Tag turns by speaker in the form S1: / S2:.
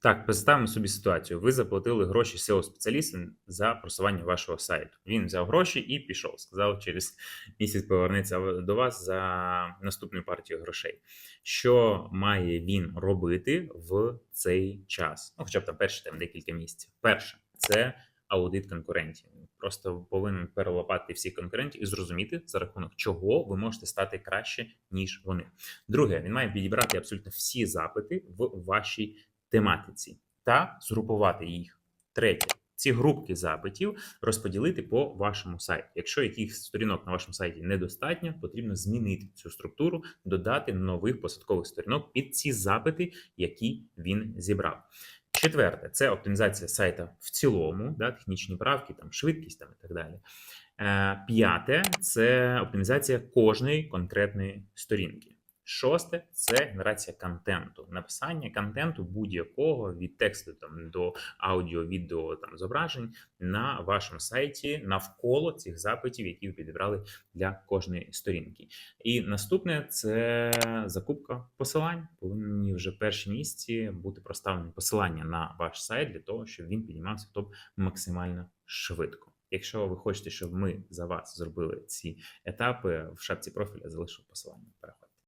S1: Так, представимо собі ситуацію. Ви заплатили гроші SEO-спеціалісту за просування вашого сайту. Він взяв гроші і пішов. Сказав, через місяць повернеться до вас за наступною партією грошей. Що має він робити в цей час? Ну, хоча б там перші там декілька місяців. Перше, це аудит конкурентів. Просто повинен перелопати всіх конкурентів і зрозуміти, за рахунок чого ви можете стати краще, ніж вони. Друге, він має підібрати абсолютно всі запити в вашій тематиці та згрупувати їх. Третє, ці групки запитів розподілити по вашому сайті. Якщо якихось сторінок на вашому сайті недостатньо, потрібно змінити цю структуру, додати нових посадкових сторінок під ці запити, які він зібрав. Четверте, це оптимізація сайта в цілому, да, технічні правки, там швидкість там і так далі. Е, П'яте це оптимізація кожної конкретної сторінки. Шосте це генерація контенту, написання контенту будь-якого від тексту там до аудіо, відео там зображень на вашому сайті навколо цих запитів, які ви підібрали для кожної сторінки. І наступне це закупка посилань. Повинні вже перші місці бути проставлені посилання на ваш сайт для того, щоб він піднімався в топ максимально швидко. Якщо ви хочете, щоб ми за вас зробили ці етапи, в шапці профіля залишу посилання. Переходьте.